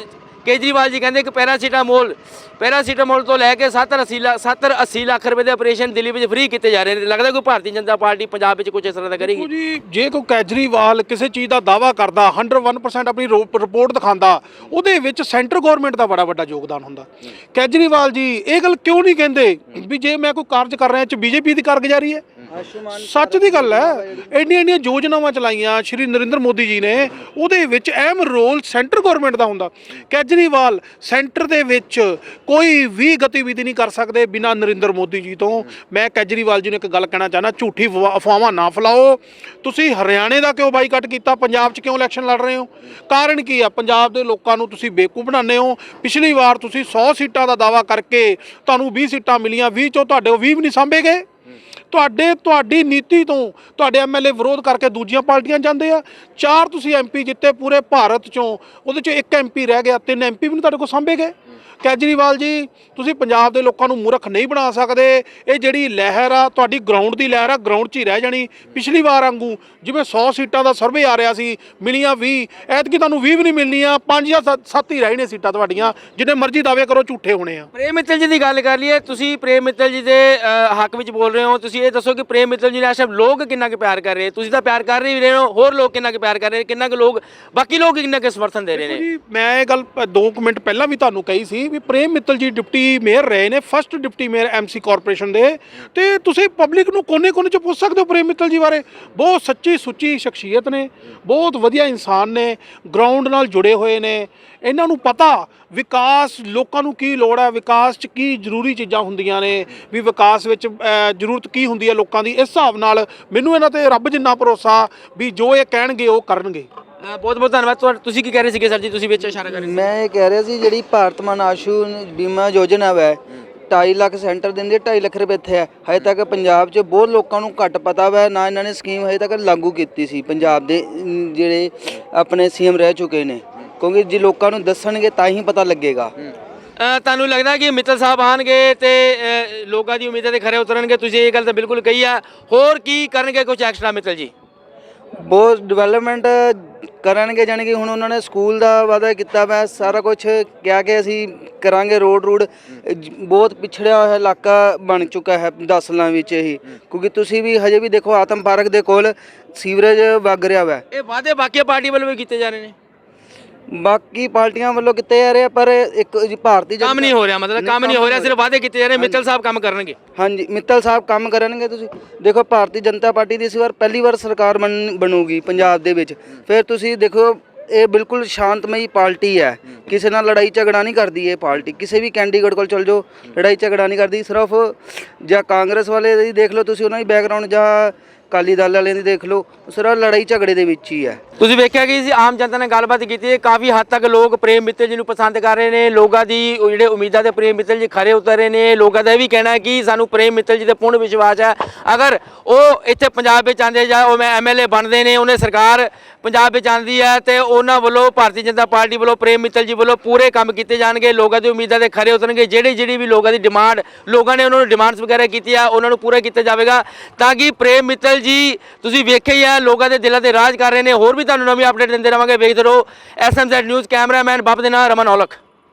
ਕੇਜਰੀਵਾਲ ਜੀ ਕਹਿੰਦੇ ਕਿ ਪੈਰਾਸੀਟਾਮੋਲ ਪੈਰਾਸੀਟਾਮੋਲ ਤੋਂ ਲੈ ਕੇ 70 80 ਲੱਖ 70 80 ਲੱਖ ਰੁਪਏ ਦੇ ਆਪਰੇਸ਼ਨ ਦਿੱਲੀ ਵਿੱਚ ਫ੍ਰੀ ਕੀਤੇ ਜਾ ਰਹੇ ਨੇ। ਲੱਗਦਾ ਕੋਈ ਭਾਰਤੀ ਜਨਤਾ ਪਾਰਟੀ ਪੰਜਾਬ ਵਿੱਚ ਕੁਝ ਇਸ ਤਰ੍ਹਾਂ ਦਾ ਕਰੇਗੀ? ਜੀ, ਜੇ ਕੋਈ ਕੇਜਰੀਵਾਲ ਕਿਸੇ ਚੀਜ਼ ਦਾ ਦਾਵਾ ਕਰਦਾ 101% ਆਪਣੀ ਰੋ- ਰਿਪੋਰਟ ਦਿਖਾਉਂਦਾ, ਉਹਦੇ ਵਿੱਚ ਸੈਂਟਰ ਗਵਰਨਮੈਂਟ ਦਾ ਬੜਾ ਵੱਡਾ ਯੋਗਦਾਨ ਹੁੰਦਾ। ਕੇਜਰੀਵਾਲ ਜੀ, ਇਹ ਗੱਲ ਕਿਉਂ ਨਹੀਂ ਕਹਿੰਦੇ? ਵੀ ਜੇ ਮੈਂ ਕੋਈ ਕਾਰਜ ਕਰ ਰਿਹਾ ਚ ਬੀਜੇਪੀ ਦੀ ਕਾਰਗੁਜ਼ਾਰੀ ਹੈ। ਸੱਚ ਦੀ ਗੱਲ ਹੈ ਇੰਨੀਆਂ ਇੰਨੀਆਂ ਯੋਜਨਾਵਾਂ ਚਲਾਈਆਂ ਸ਼੍ਰੀ ਨਰਿੰਦਰ ਮੋਦੀ ਜੀ ਨੇ ਉਹਦੇ ਵਿੱਚ ਅਹਿਮ ਰੋਲ ਸੈਂਟਰ ਗਵਰਨਮੈਂਟ ਦਾ ਹੁੰਦਾ। ਕੈਜਰੀਵਾਲ ਸੈਂਟਰ ਦੇ ਵਿੱਚ ਕੋਈ ਵੀ ਗਤੀਵਿਧੀ ਨਹੀਂ ਕਰ ਸਕਦੇ ਬਿਨਾਂ ਨਰਿੰਦਰ ਮੋਦੀ ਜੀ ਤੋਂ। ਮੈਂ ਕੈਜਰੀਵਾਲ ਜੀ ਨੂੰ ਇੱਕ ਗੱਲ ਕਹਿਣਾ ਚਾਹਨਾ ਝੂਠੀ ਅਫਵਾ- ਅਫਵਾਹਾਂ ਨਾ ਫੈਲਾਓ। ਤੁਸੀਂ ਹਰਿਆਣੇ ਦਾ ਕਿਉਂ ਬਾਈਕਾਟ ਕੀਤਾ? ਪੰਜਾਬ 'ਚ ਕਿਉਂ ਇਲੈਕਸ਼ਨ ਲੜ ਰਹੇ ਹੋ? ਕਾਰਨ ਕੀ ਆ? ਪੰਜਾਬ ਦੇ ਲੋਕਾਂ ਨੂੰ ਤੁਸੀਂ ਬੇਵਕੂਫ ਬਣਾਉਂਦੇ ਹੋ। ਪਿਛਲੀ ਵਾਰ ਤੁਸੀਂ 100 ਸੀਟਾਂ ਦਾ ਦਾਵਾ ਕਰਕੇ ਤੁਹਾਨੂੰ 20 ਸੀਟਾਂ ਮਿਲੀਆਂ 20 ਚੋਂ ਤੁਹਾਡੇ 20 ਵੀ ਨਹੀਂ ਸਾਂਭੇ ਗਏ। ਤੁਹਾਡੇ, ਤੁਹਾਡੀ ਨੀਤੀ ਤੋਂ ਤੁਹਾਡੇ ਐਮਐਲਏ ਵਿਰੋਧ ਕਰਕੇ ਦੂਜੀਆਂ ਪਾਰਟੀਆਂ ਜਾਂਦੇ ਆ। ਚਾਰ ਤੁਸੀਂ ਐਮਪੀ ਜਿੱਤੇ ਪੂਰੇ ਭਾਰਤ ਚੋਂ, ਉਹਦੇ ਚੋਂ ਇੱਕ ਐਮਪੀ ਰਹਿ ਗਿਆ, ਤਿੰਨ ਐਮਪੀ ਵੀ ਨਹੀਂ ਤੁਹਾਡੇ ਕੋਲ ਸਾਂਭੇ ਗਏ। ਕੈਜਰੀਵਾਲ ਜੀ ਤੁਸੀਂ ਪੰਜਾਬ ਦੇ ਲੋਕਾਂ ਨੂੰ ਮੂਰਖ ਨਹੀਂ ਬਣਾ ਸਕਦੇ। ਇਹ ਜਿਹੜੀ ਲਹਿਰ ਆ ਤੁਹਾਡੀ ਗਰਾਊਂਡ ਦੀ ਲਹਿਰ ਆ ਗਰਾਊਂਡ 'ਚ ਹੀ ਰਹਿ ਜਾਣੀ। ਪਿਛਲੀ ਵਾਰ ਵਾਂਗੂ ਜਿਵੇਂ 100 ਸੀਟਾਂ ਦਾ ਸਰਵੇ ਆ ਰਿਹਾ ਸੀ ਮਿਲੀਆਂ 20 ਐਤਕੀ ਤੁਹਾਨੂੰ 20 ਵੀ ਨਹੀਂ ਮਿਲਣੀਆਂ 5 ਜਾਂ 7 ਹੀ ਰਹਿਣੇ ਸੀਟਾਂ ਤੁਹਾਡੀਆਂ ਜਿੰਨੇ ਮਰਜ਼ੀ ਦਾਅਵੇ ਕਰੋ ਝੂਠੇ ਹੋਣੇ ਆ। ਪ੍ਰੇਮ ਮਿੱਤਲ ਜੀ ਦੀ ਗੱਲ ਕਰ ਲਈਏ ਤੁਸੀਂ ਪ੍ਰੇਮ ਮਿੱਤਲ ਜੀ ਦੇ ਹੱਕ ਵਿੱਚ ਬੋਲ ਰਹੇ ਹੋ ਤੁਸੀਂ ਇਹ ਦੱਸੋ ਕਿ ਪ੍ਰੇਮ ਮਿੱਤਲ ਜੀ ਨਾਲ ਸਿਰਫ ਲੋਕ ਕਿੰਨਾ ਕੁ ਪਿਆਰ ਕਰ ਰਹੇ? ਤੁਸੀਂ ਤਾਂ ਪਿਆਰ ਕਰ ਹੀ ਰਹੇ ਹੋ ਹੋਰ ਲੋਕ ਕਿੰਨਾ ਕੁ ਪਿਆਰ ਕਰ ਰਹੇ? ਨੇ ਕਿੰਨਾ ਕੁ ਲੋਕ ਬਾਕੀ ਲੋਕ ਕਿੰਨਾ ਕੁ ਸਮਰਥਨ ਦੇ ਰਹੇ ਨੇ? ਮੈਂ ਇਹ ਗੱਲ 2 ਮਿੰਟ ਪਹਿਲਾਂ ਵੀ ਤੁਹਾਨੂੰ ਕਹੀ ਸੀ ਵੀ ਪ੍ਰੇਮ ਮਿੱਤਲ ਜੀ ਡਿਪਟੀ ਮੇਅਰ ਰਹੇ ਨੇ first deputy mayor MC corporation ਦੇ। ਤੇ ਤੁਸੀਂ ਪਬਲਿਕ ਨੂੰ ਕੋਨੇ-ਕੋਨੇ ਚ ਪੁੱਛ ਸਕਦੇ ਹੋ ਪ੍ਰੇਮ ਮਿੱਤਲ ਜੀ ਬਾਰੇ? ਬਹੁਤ ਸੱਚੀ ਸੁੱਚੀ ਸ਼ਖਸੀਅਤ ਨੇ, ਬਹੁਤ ਵਧੀਆ ਇਨਸਾਨ ਨੇ ਗਰਾਊਂਡ ਨਾਲ ਜੁੜੇ ਹੋਏ ਨੇ। ਇਹਨਾਂ ਨੂੰ ਪਤਾ ਵਿਕਾਸ, ਲੋਕਾਂ ਨੂੰ ਕੀ ਲੋੜ ਹੈ, ਵਿਕਾਸ 'ਚ ਕੀ ਜ਼ਰੂਰੀ ਚੀਜ਼ਾਂ ਹੁੰਦੀਆਂ ਨੇ, ਵੀ ਵਿਕਾਸ ਵਿੱਚ ਜ਼ਰੂਰਤ ਕੀ ਹੁੰਦੀ ਹੈ ਲੋਕਾਂ ਦੀ। ਇਸ ਹਿਸਾਬ ਨਾਲ ਮੈਨੂੰ ਇਹਨਾਂ ਤੇ ਰੱਬ ਜਿੰਨਾ ਭਰੋਸਾ ਵੀ ਜੋ ਇਹ ਕਹਿਣਗੇ ਉਹ ਕਰਨਗੇ। ਬਹੁਤ ਬਹੁਤ ਧੰਨਵਾਦ। ਤੁਹਾਡਾ ਤੁਸੀਂ ਕੀ ਕਹਿ ਰਹੇ ਸੀਗੇ ਸਰ ਜੀ? ਤੁਸੀਂ ਵਿੱਚ ਇਸ਼ਾਰਾ ਕਰ ਰਹੇ ਸੀ ਮੈਂ ਇਹ ਕਹਿ ਰਿਹਾ ਸੀ ਜਿਹੜੀ ਭਾਰਤਮਾਨ ਆਸ਼ੂ ਬੀਮਾ ਯੋਜਨਾ ਵੈ 2.5 ਲੱਖ ਸੈਂਟਰ ਦਿੰਦੀ ਹੈ 2.5 ਲੱਖ ਰੁਪਏ ਇੱਥੇ ਹੈ ਹਜੇ ਤੱਕ ਪੰਜਾਬ 'ਚ ਬਹੁਤ ਲੋਕਾਂ ਨੂੰ ਘੱਟ ਪਤਾ ਵੈ ਨਾ ਇਹਨਾਂ ਨੇ ਸਕੀਮ ਹਜੇ ਤੱਕ ਲਾਗੂ ਕੀਤੀ ਸੀ ਪੰਜਾਬ ਦੇ ਅਮ, ਜਿਹੜੇ ਆਪਣੇ ਸੀਐਮ ਰਹਿ ਚੁੱਕੇ ਨੇ। ਕਿਉਂਕਿ ਜੇ ਲੋਕਾਂ ਨੂੰ ਦੱਸਣਗੇ ਤਾਂ ਹੀ ਪਤਾ ਲੱਗੇਗਾ। ਅ, ਤੁਹਾਨੂੰ ਲੱਗਦਾ ਕਿ ਮਿੱਤਲ ਸਾਹਿਬ ਆਣਗੇ ਤੇ ਅ, ਲੋਕਾਂ ਦੀ ਉਮੀਦਾਂ ਤੇ ਖਰੇ ਉਤਰਨਗੇ? ਤੁਸੀਂ ਇਹ ਗੱਲ ਤਾਂ ਬਿਲਕੁਲ ਕਹੀ ਆ। ਹੋਰ ਕੀ ਕਰਨਗੇ ਕੁਝ ਐਕਸਟਰਾ ਮਿੱਤਲ ਜੀ? ਬਹੁਤ ਡਿਵੈਲਪਮੈਂਟ ਕਰਨਗੇ, ਜਾਣੀ ਕਿ ਹੁਣ ਉਹਨਾਂ ਨੇ ਸਕੂਲ ਦਾ ਵਾਅਦਾ ਕੀਤਾ ਮੈਂ ਸਾਰਾ ਕੁਝ ਕਿਹਾ ਕਿ ਅਸੀਂ ਕਰਾਂਗੇ ਰੋਡ ਰੂਡ। ਬਹੁਤ ਪਿਛੜਿਆ ਹੋਇਆ ਇਲਾਕਾ ਬਣ ਚੁੱਕਾ ਹੈ 10 ਸਾਲਾਂ ਵਿੱਚ ਹੀ ਕਿਉਂਕਿ ਤੁਸੀਂ ਵੀ ਹਜੇ ਵੀ ਦੇਖੋ, ਆਤਮ ਪਾਰਕ ਦੇ ਕੋਲ ਸੀਵਰੇਜ ਵਗ ਰਿਹਾ ਵੈ। ਇਹ ਵਾਅਦੇ ਬਾਕੀ ਪਾਰਟੀ ਵੱਲੋਂ ਵੀ ਕੀਤੇ ਜਾ ਰਹੇ ਨੇ। ਬਾਕੀ ਪਾਰਟੀਆਂ ਵੱਲੋਂ ਕੀਤੇ ਜਾ ਰਹੇ ਆ ਪਰ ਇੱਕ ਜੀ ਭਾਰਤੀ ਕੰਮ ਨਹੀਂ ਹੋ ਰਿਹਾ ਮਤਲਬ ਕੰਮ ਨਹੀਂ ਹੋ ਰਿਹਾ ਸਿਰਫ ਵਾਅਦੇ ਕੀਤੇ ਜਾ ਰਹੇ ਮਿੱਤਲ ਸਾਹਿਬ ਕੰਮ ਕਰਨਗੇ। ਹਾਂਜੀ ਮਿੱਤਲ ਸਾਹਿਬ ਕੰਮ ਕਰਨਗੇ ਤੁਸੀਂ। ਦੇਖੋ ਭਾਰਤੀ ਜਨਤਾ ਪਾਰਟੀ ਦੀ ਇਸ ਵਾਰ ਪਹਿਲੀ ਵਾਰ ਸਰਕਾਰ ਬਣ- ਬਣੂਗੀ ਪੰਜਾਬ ਦੇ ਵਿੱਚ। ਫਿਰ ਤੁਸੀਂ ਦੇਖੋ ਇਹ ਬਿਲਕੁਲ ਸ਼ਾਂਤਮਈ ਪਾਰਟੀ ਹੈ। ਕਿਸੇ ਨਾਲ ਲੜਾਈ ਝਗੜਾ ਨਹੀਂ ਕਰਦੀ ਇਹ ਪਾਰਟੀ। ਕਿਸੇ ਵੀ ਕੈਂਡੀਡੇਟ ਕੋਲ ਚਲ ਜਾਓ ਲੜਾਈ ਝਗੜਾ ਨਹੀਂ ਕਰਦੀ। ਸਿਰਫ ਜਾਂ ਕਾਂਗਰਸ ਵਾਲੇ ਦੀ ਦੇਖ ਲਓ ਤੁਸੀਂ ਉਹਨਾਂ ਦੀ ਬੈਕਗ੍ਰਾਉਂਡ ਜਾਂ ਅਕਾਲੀ ਦਲ ਵਾਲਿਆਂ ਦੀ ਦੇਖ ਲਓ ਉਹ ਸਿਰਫ ਲੜਾਈ ਝਗੜੇ ਦੇ ਵਿੱਚ ਹੀ ਹੈ। ਤੁਸੀਂ ਵੇਖਿਆ ਕਿ ਜੀ ਆਮ ਜਨਤਾ ਨਾਲ ਗੱਲਬਾਤ ਕੀਤੀ ਹੈ, ਕਾਫੀ ਹੱਦ ਤੱਕ ਲੋਕ ਪ੍ਰੇਮ ਮਿੱਤਲ ਜੀ ਨੂੰ ਪਸੰਦ ਕਰ ਰਹੇ ਨੇ, ਲੋਕਾਂ ਦੀ ਜਿਹੜੇ ਉਮੀਦਾਂ ਤੇ ਪ੍ਰੇਮ ਮਿੱਤਲ ਜੀ ਖਰੇ ਉਤਰ ਰਹੇ ਨੇ, ਲੋਕਾਂ ਦਾ ਇਹ ਵੀ ਕਹਿਣਾ ਹੈ ਕਿ ਸਾਨੂੰ ਪ੍ਰੇਮ ਮਿੱਤਲ ਜੀ ਤੇ ਪੂਰਨ ਵਿਸ਼ਵਾਸ ਹੈ। ਅਗਰ ਉਹ ਇੱਥੇ ਪੰਜਾਬ ਵਿੱਚ ਆਉਂਦੇ ਜਾਂ ਉਹ ਮੈਂ ਐਮਐਲਏ ਬਣਦੇ ਨੇ, ਉਹਨੇ ਸਰਕਾਰ ਪੰਜਾਬ ਵਿੱਚ ਆਉਂਦੀ ਹੈ ਤੇ ਉਹਨਾਂ ਵੱਲੋਂ ਭਾਰਤੀ ਜਨਤਾ ਪਾਰਟੀ ਵੱਲੋਂ ਪ੍ਰੇਮ ਮਿੱਤਲ ਜੀ ਵੱਲੋਂ ਪੂਰੇ ਕੰਮ ਕੀਤੇ ਜਾਣਗੇ, ਲੋਕਾਂ ਦੀ ਉਮੀਦਾਂ ਤੇ ਖਰੇ ਉਤਰਨਗੇ, ਜਿਹੜੀ ਜਿਹੜੀ ਵੀ ਲੋਕਾਂ ਦੀ ਡਿਮਾਂਡ, ਲੋਕਾਂ ਨੇ ਉਹਨਾਂ ਨੂੰ ਡਿਮਾਂਡਸ ਵਗੈਰਾ ਕੀਤੀ ਆ ਉਹਨਾਂ ਨੂੰ ਪੂਰਾ ਕੀਤਾ ਜਾਵੇਗਾ ਤਾਂ ਕਿ ਪ੍ਰੇਮ ਮਿੱਤਲ ਜੀ, ਤੁਸੀਂ ਵੇਖਿਆ ਹੀ ਹੈ ਲੋਕਾਂ ਦੇ ਦਿਲਾਂ ਤੇ ਰਾਜ ਕਰ ਰਹੇ ਨੇ। ਹੋਰ ਵੀ ਤੁਹਾਨੂੰ ਨਵੀਂ ਅਪਡੇਟ ਦਿੰਦੇ ਰਵਾਂਗੇ। ਵੇਖਦੇ ਰਹੋ ਐਸਐਮਜ਼ੈਡ ਨਿਊਜ਼ ਕੈਮਰਾਮੈਨ ਬੱਬ ਦੇ ਨਾਲ ਰਮਨ ਔਲਖ।